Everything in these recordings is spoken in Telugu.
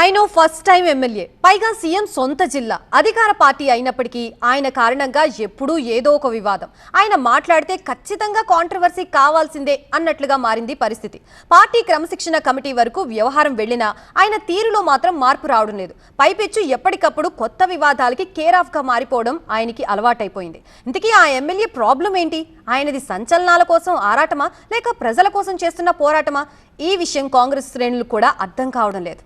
ఆయన ఫస్ట్ టైం ఎమ్మెల్యే పైగా సీఎం సొంత జిల్లా. అధికార పార్టీ అయినప్పటికీ ఆయన కారణంగా ఎప్పుడూ ఏదో ఒక వివాదం. ఆయన మాట్లాడితే ఖచ్చితంగా కాంట్రవర్సీ కావాల్సిందే అన్నట్లుగా మారింది పరిస్థితి. పార్టీ క్రమశిక్షణ కమిటీ వరకు వ్యవహారం వెళ్ళినా ఆయన తీరులో మాత్రం మార్పు రావడం లేదు. పైపెచ్చు ఎప్పటికప్పుడు కొత్త వివాదాలకి కేర్గా మారిపోవడం ఆయనకి అలవాటైపోయింది. ఇంతకీ ఆ ఎమ్మెల్యే ప్రాబ్లం ఏంటి? ఆయనది సంచలనాల కోసం ఆరాటమా? లేక ప్రజల కోసం చేస్తున్న పోరాటమా? ఈ విషయం కాంగ్రెస్ శ్రేణులు కూడా అర్థం కావడం లేదు.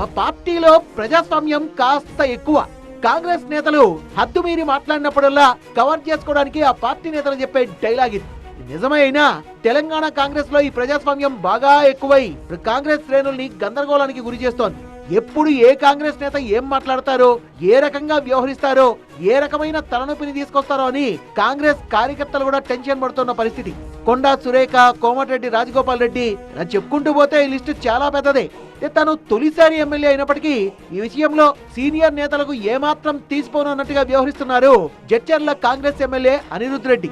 మా పార్టీలో ప్రజాస్వామ్యం కాస్త ఎక్కువ. కాంగ్రెస్ నేతలు హద్దు మీరి మాట్లాడినప్పుడల్లా కవర్ చేసుకోవడానికి ఆ పార్టీ నేతలు చెప్పే డైలాగ్ ఇది. నిజమే అయినా తెలంగాణ కాంగ్రెస్లో ఈ ప్రజాస్వామ్యం బాగా ఎక్కువై కాంగ్రెస్ శ్రేణుల్ని గందరగోళానికి గురి చేస్తోంది. ఎప్పుడు ఏ కాంగ్రెస్ నేత ఏం మాట్లాడతారో ఏ రకంగా వ్యవహరిస్తారో ఏ రకమైన తలనొప్పిని తీసుకొస్తారో అని కాంగ్రెస్ కార్యకర్తలు కూడా టెన్షన్ పడుతున్న పరిస్థితి. కొండా సురేఖ కోమటిరెడ్డి రాజగోపాల్ రెడ్డి ఇలా చెప్పుకుంటూ పోతే ఈ లిస్టు చాలా పెద్దదే. తను తొలిసారి ఎమ్మెల్యే అయినప్పటికీ ఈ విషయంలో సీనియర్ నేతలకు ఏమాత్రం తీసిపోనున్నట్టుగా వ్యవహరిస్తున్నారు జడ్చర్ల కాంగ్రెస్ ఎమ్మెల్యే అనిరుద్ రెడ్డి.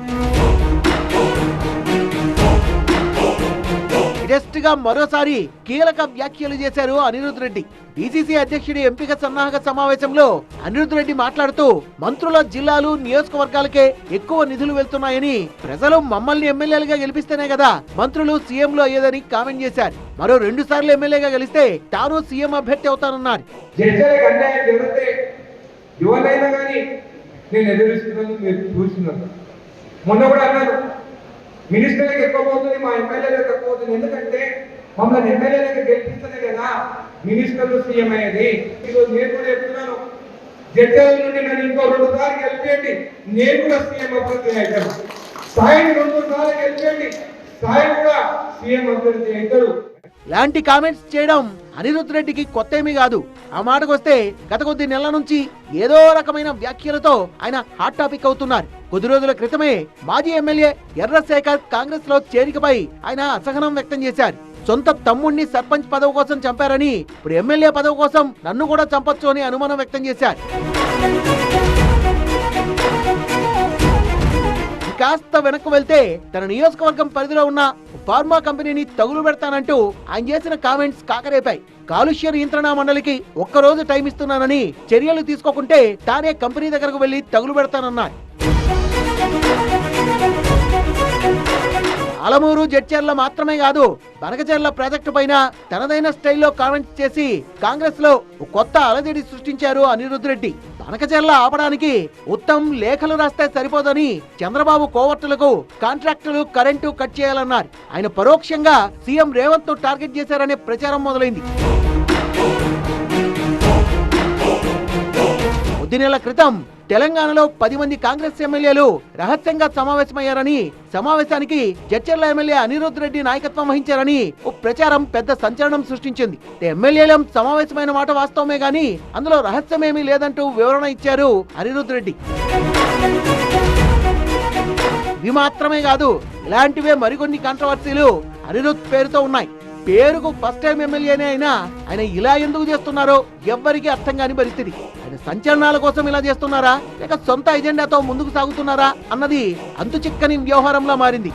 లేటెస్ట్గా మరోసారి కీలక వ్యాఖ్యలు చేశారు అనిరుద్ రెడ్డి. బీసీసీ అధ్యక్షుడి ఎంపిక సన్నాహక సమావేశంలో అనిరుద్ రెడ్డి మాట్లాడుతూ మంత్రుల జిల్లాలు నియోజకవర్గాలకే ఎక్కువ నిధులు వెళ్తున్నాయని ప్రజలు మమ్మల్ని ఎమ్మెల్యేలుగా గెలిపిస్తేనే కదా మంత్రులు సీఎంలు అయ్యేదని కామెంట్ చేశారు. మరో రెండు సార్లు ఎమ్మెల్యేగా గెలిస్తే తాను సీఎం అభ్యర్థి అవుతానన్నారు కానీ నేను మీరు చూస్తున్నారు. మొన్న కూడా అన్నారు మినిస్టర్లకు ఎక్కువ పోతుంది మా ఎమ్మెల్యేలకు తక్కువ పోతుంది ఎందుకంటే మమ్మల్ని ఎమ్మెల్యేలకు గెలిపిస్తుంది కదా మినిస్టర్లు సీఎం అయ్యేది. ఈరోజు నేను కూడా చెప్తున్నాను. జడ్జల నుండి నన్ను ఇంకో రెండు సార్లు గెలిపేయండి. నేను కూడా సీఎం అభ్యర్థి అవుతాను. సాయిని రెండు సార్లు గెలిపేయండి. సాయి కూడా సీఎం అభ్యర్థి అవుతాడు. లాంటి కామెంట్స్ చేయడం అనిరుద్ రెడ్డికి కొత్త ఏమీ కాదు. ఆ మాటకొస్తే గత కొద్ది నెలల నుంచి ఏదో రకమైన వ్యాఖ్యలతో ఆయన హాట్ టాపిక్ అవుతున్నారు. కొద్ది రోజుల క్రితమే మాజీ ఎమ్మెల్యే ఎర్రశేఖర్ కాంగ్రెస్లో చేరికపై ఆయన అసహనం వ్యక్తం చేశారు. సొంత తమ్ముణ్ణి సర్పంచ్ పదవి కోసం చంపారని ఇప్పుడు ఎమ్మెల్యే పదవి కోసం నన్ను కూడా చంపొచ్చు అని అనుమానం వ్యక్తం చేశారు. కాస్త వెనక్కు వెళ్తే తన నియోజకవర్గం పరిధిలో ఉన్న ఫార్మా కంపెనీని తగులు పెడతానంటూ ఆయన చేసిన కామెంట్స్ కాకరేపాయి. కాలుష్య నియంత్రణ మండలికి ఒక్కరోజు టైం ఇస్తున్నానని చర్యలు తీసుకోకుంటే తానే కంపెనీ దగ్గరకు వెళ్ళి తగులు పెడతానన్నారు అలమూరు జడ్చర్ల మాత్రమే కాదు బనకచెర్ల ప్రాజెక్టు పైన తనదైన స్టైల్లో కామెంట్ చేసి కాంగ్రెస్లో కొత్త అలజడి సృష్టించారు అనిరుద్ రెడ్డి బనకచెర్ల ఆపడానికి ఉత్తమ్ లేఖలు రాస్తే సరిపోదని చంద్రబాబు కోవర్టులకు కాంట్రాక్టులు కరెంటు కట్ చేయాలన్నారు. ఆయన పరోక్షంగా సీఎం రేవంత్ను టార్గెట్ చేశారనే ప్రచారం మొదలైంది. కొద్ది నెలల క్రితం తెలంగాణలో పది మంది కాంగ్రెస్ ఎమ్మెల్యేలు రహస్యంగా సమావేశమయ్యారని సమావేశానికి జడ్చర్ల ఎమ్మెల్యే అనిరుద్ రెడ్డి నాయకత్వం వహించారని ఓ ప్రచారం పెద్ద సంచలనం సృష్టించింది. ఎమ్మెల్యేలం సమావేశమైన మాట వాస్తవమే గాని అందులో రహస్యమేమీ లేదంటూ వివరణ ఇచ్చారు అనిరుద్ రెడ్డి. ఇవి మాత్రమే కాదు ఇలాంటివే మరికొన్ని కాంట్రవర్సీలు అనిరుద్ పేరుతో ఉన్నాయి. పేరుకు ఫస్ట్ టైం ఎమ్మెల్యేనే అయినా ఆయన ఇలా ఎందుకు చేస్తున్నారో ఎవ్వరికీ అర్థం కాని పరిస్థితి. సంచలనాల కోసం ఇలా చేస్తున్నారా? లేక సొంత ఎజెండాతో ముందుకు సాగుతున్నారా? అన్నది అంతు చిక్కని వ్యవహారంలా మారింది.